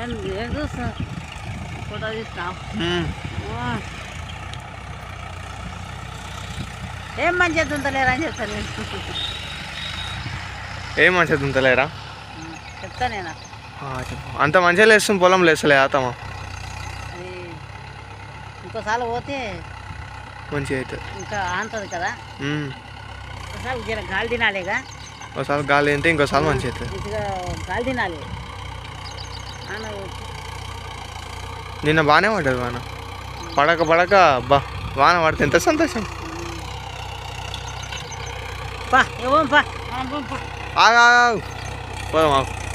ఏం చూస్తా ఫోటో తీస్తా ఏం మంచిగా దుంతలేరా అని చెప్తాను ఏం మంచిగా దుంతలేరా? చెప్తా నేను? అంత మంచిగా లేస్తుంది పొలం లేస్తలే ఆతమా? అది ఇంకోసారి పోతే మంచిగా అవుతుంది. ఇంకా ఆంతుంది కదా? ఒకసారి గాలి తినాలిగా. ఒకసారి గాలి తింటే ఇంకోసారి మంచిగా గాలి తినాలి. నిన్న బాగానే పడ్డది వాన. పడక పడక బా వాన పడితే ఎంత సంతోషం. పా ఆగు. పోదాం ఆగు.